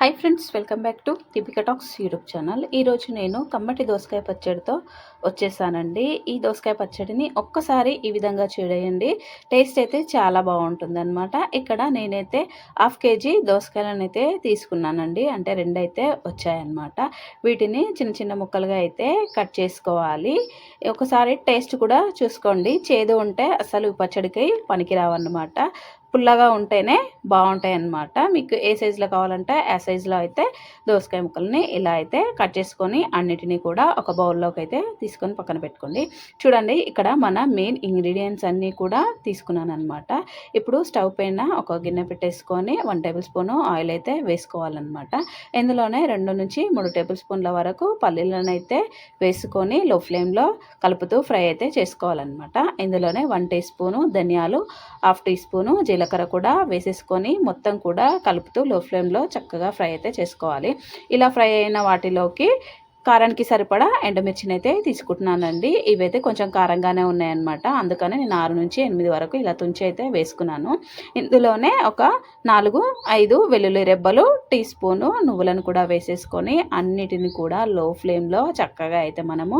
Hi friends welcome back to Deepika talks YouTube channel ఈరోజు నేను కమ్మటి దోసకాయ పచ్చడితో వచ్చేసానండి. ఈ దోసకాయ పచ్చడిని ఒక్కసారి ఈ విధంగా చూడండి టేస్ట్ అయితే చాలా బాగుంటుందన్నమాట. ఇక్కడ నేనైతే హాఫ్ కేజీ దోసకాయలను అయితే తీసుకున్నానండి. అంటే రెండు అయితే వచ్చాయన్నమాట. వీటిని చిన్న చిన్న ముక్కలుగా అయితే కట్ చేసుకోవాలి. ఒకసారి టేస్ట్ కూడా చూసుకోండి. చేదు ఉంటే అసలు పచ్చడికి పనికిరావన్నమాట. పుల్లగా ఉంటేనే బాగుంటాయి అన్నమాట మీకు ఏ సైజులో కావాలంటే ఆ సైజులో అయితే దోసకాయ ముక్కల్ని ఇలా అయితే కట్ చేసుకొని అన్నిటినీ కూడా ఒక బౌల్లోకి అయితే తీసుకొని పక్కన పెట్టుకోండి. చూడండి ఇక్కడ మన మెయిన్ ఇంగ్రీడియంట్స్ అన్నీ కూడా తీసుకున్నాను అనమాట ఇప్పుడు స్టవ్ పైన ఒక గిన్నె పెట్టేసుకొని వన్ టేబుల్ స్పూన్ ఆయిల్ అయితే వేసుకోవాలన్నమాట. ఇందులోనే రెండు నుంచి మూడు టేబుల్ స్పూన్ల వరకు పల్లీలను అయితే వేసుకొని లో ఫ్లేమ్లో కలుపుతూ ఫ్రై అయితే చేసుకోవాలన్నమాట. ఇందులోనే వన్ టీ స్పూను ధనియాలు హాఫ్ టీ స్పూను జీలకర్ర జీలకర్ర కూడా వేసేసుకొని మొత్తం కూడా కలుపుతూ లో ఫ్లేమ్లో చక్కగా ఫ్రై అయితే చేసుకోవాలి. ఇలా ఫ్రై అయిన వాటిలోకి కారానికి సరిపడా ఎండుమిర్చిని అయితే తీసుకుంటున్నానండి. ఇవైతే కొంచెం కారంగానే ఉన్నాయన్నమాట. అందుకని నేను ఆరు నుంచి ఎనిమిది వరకు ఇలా తుంచి అయితే వేసుకున్నాను. ఇందులోనే ఒక నాలుగు ఐదు వెల్లుల్లి రెబ్బలు టీ స్పూను నువ్వులను కూడా వేసేసుకొని అన్నిటిని కూడా లో ఫ్లేమ్లో చక్కగా అయితే మనము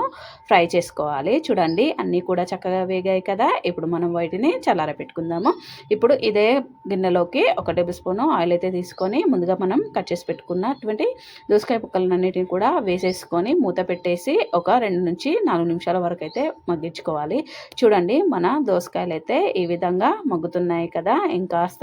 ఫ్రై చేసుకోవాలి. చూడండి అన్నీ కూడా చక్కగా వేగాయి కదా. ఇప్పుడు మనం వాటిని చల్లార పెట్టుకుందాము ఇప్పుడు ఇదే గిన్నెలోకి ఒక టేబుల్ స్పూను ఆయిల్ అయితే తీసుకొని ముందుగా మనం కట్ చేసి పెట్టుకున్నటువంటి దోసకాయ ముక్కలన్నిటిని కూడా వేసేసుకొని తీసుకొని మూత పెట్టేసి ఒక రెండు నుంచి నాలుగు నిమిషాల వరకు అయితే మగ్గించుకోవాలి. చూడండి మన దోసకాయలు అయితే ఈ విధంగా మగ్గుతున్నాయి కదా ఇంకాస్త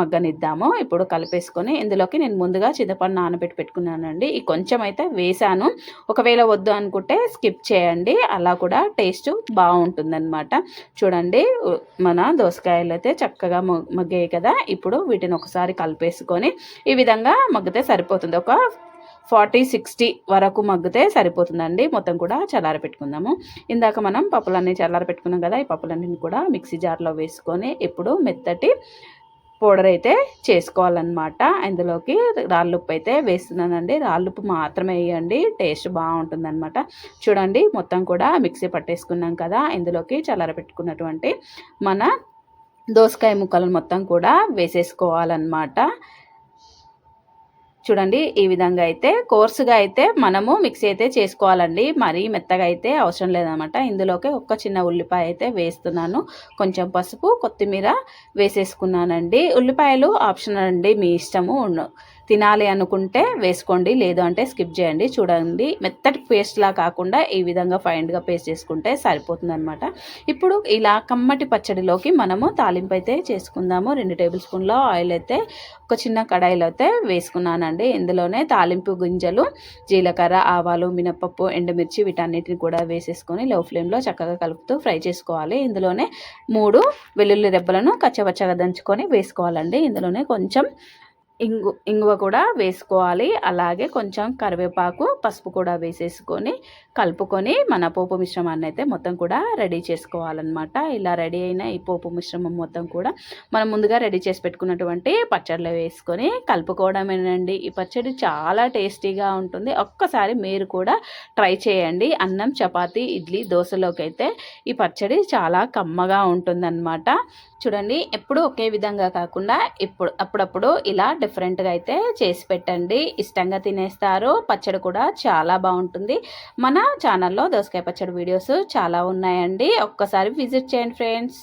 మగ్గనిద్దాము. ఇప్పుడు కలిపేసుకొని ఇందులోకి నేను ముందుగా చింతపండు నానబెట్టి పెట్టుకున్నానండి. ఈ కొంచెం అయితే వేసాను. ఒకవేళ వద్దు అనుకుంటే స్కిప్ చేయండి. అలా కూడా టేస్ట్ బాగుంటుందన్నమాట. చూడండి మన దోసకాయలు అయితే చక్కగా మగ్గాయి కదా. ఇప్పుడు వీటిని ఒకసారి కలిపేసుకొని ఈ విధంగా మగ్గితే సరిపోతుంది. ఒక ఫార్టీ సిక్స్టీ వరకు మగ్గితే సరిపోతుందండి. మొత్తం కూడా చల్లార పెట్టుకుందాము. ఇందాక మనం పప్పులన్నీ చల్లార పెట్టుకున్నాం కదా ఈ పప్పులన్నీ కూడా మిక్సీ జార్లో వేసుకొని ఇప్పుడు మెత్తటి పౌడర్ అయితే చేసుకోవాలన్నమాట. ఇందులోకి రాళ్ళుప్పు అయితే వేస్తున్నానండి. రాళ్ళుప్పు మాత్రమే వేయండి. టేస్ట్ బాగుంటుందన్నమాట. చూడండి మొత్తం కూడా మిక్సీ పట్టేసుకున్నాం కదా ఇందులోకి చల్లార పెట్టుకున్నటువంటి మన దోసకాయ ముక్కలను మొత్తం కూడా వేసేసుకోవాలన్నమాట. చూడండి ఈ విధంగా అయితే కోర్సుగా అయితే మనము మిక్సీ అయితే చేసుకోవాలండి. మరీ మెత్తగా అయితే అవసరం లేదనమాట. ఇందులోకి ఒక్క చిన్న ఉల్లిపాయ అయితే వేస్తున్నాను. కొంచెం పసుపు కొత్తిమీర వేసేసుకున్నానండి. ఉల్లిపాయలు ఆప్షనల్ అండి మీ ఇష్టము. తినాలి అనుకుంటే వేసుకోండి లేదు అంటే స్కిప్ చేయండి. చూడండి మెత్తటి పేస్ట్లా కాకుండా ఈ విధంగా ఫైన్గా పేస్ట్ చేసుకుంటే సరిపోతుంది అనమాట ఇప్పుడు ఇలా కమ్మటి పచ్చడిలోకి మనము తాలింపు అయితే చేసుకుందాము. రెండు టేబుల్ స్పూన్ల ఆయిల్ అయితే ఒక చిన్న కడాయిలో అయితే వేసుకున్నానండి. ఇందులోనే తాలింపు గింజలు జీలకర్ర ఆవాలు మినపప్పు ఎండుమిర్చి వీటన్నిటిని కూడా వేసేసుకొని లో ఫ్లేమ్లో చక్కగా కలుపుతూ ఫ్రై చేసుకోవాలి. ఇందులోనే మూడు వెల్లుల్లి రెబ్బలను కచ్చవచ్చగా దంచుకొని వేసుకోవాలండి. ఇందులోనే కొంచెం ఇంగు ఇంగువ కూడా వేసుకోవాలి. అలాగే కొంచెం కరివేపాకు పసుపు కూడా వేసేసుకొని కలుపుకొని మన పోపు మిశ్రమాన్ని అయితే మొత్తం కూడా రెడీ చేసుకోవాలన్నమాట. ఇలా రెడీ అయిన ఈ పోపు మిశ్రమం మొత్తం కూడా మనం ముందుగా రెడీ చేసి పెట్టుకున్నటువంటి పచ్చడిలో వేసుకొని కలుపుకోవడమేనండి. ఈ పచ్చడి చాలా టేస్టీగా ఉంటుంది. ఒక్కసారి మీరు కూడా ట్రై చేయండి. అన్నం చపాతి ఇడ్లీ దోశలోకి అయితే ఈ పచ్చడి చాలా కమ్మగా ఉంటుందన్నమాట. చూడండి ఎప్పుడు ఒకే విధంగా కాకుండా ఇప్పుడు అప్పుడప్పుడు ఇలా డిఫరెంట్గా అయితే చేసి పెట్టండి. ఇష్టంగా తినేస్తారు. పచ్చడి కూడా చాలా బాగుంటుంది. మన ఛానల్లో దోసకాయ పచ్చడి వీడియోస్ చాలా ఉన్నాయండి. ఒక్కసారి విజిట్ చేయండి ఫ్రెండ్స్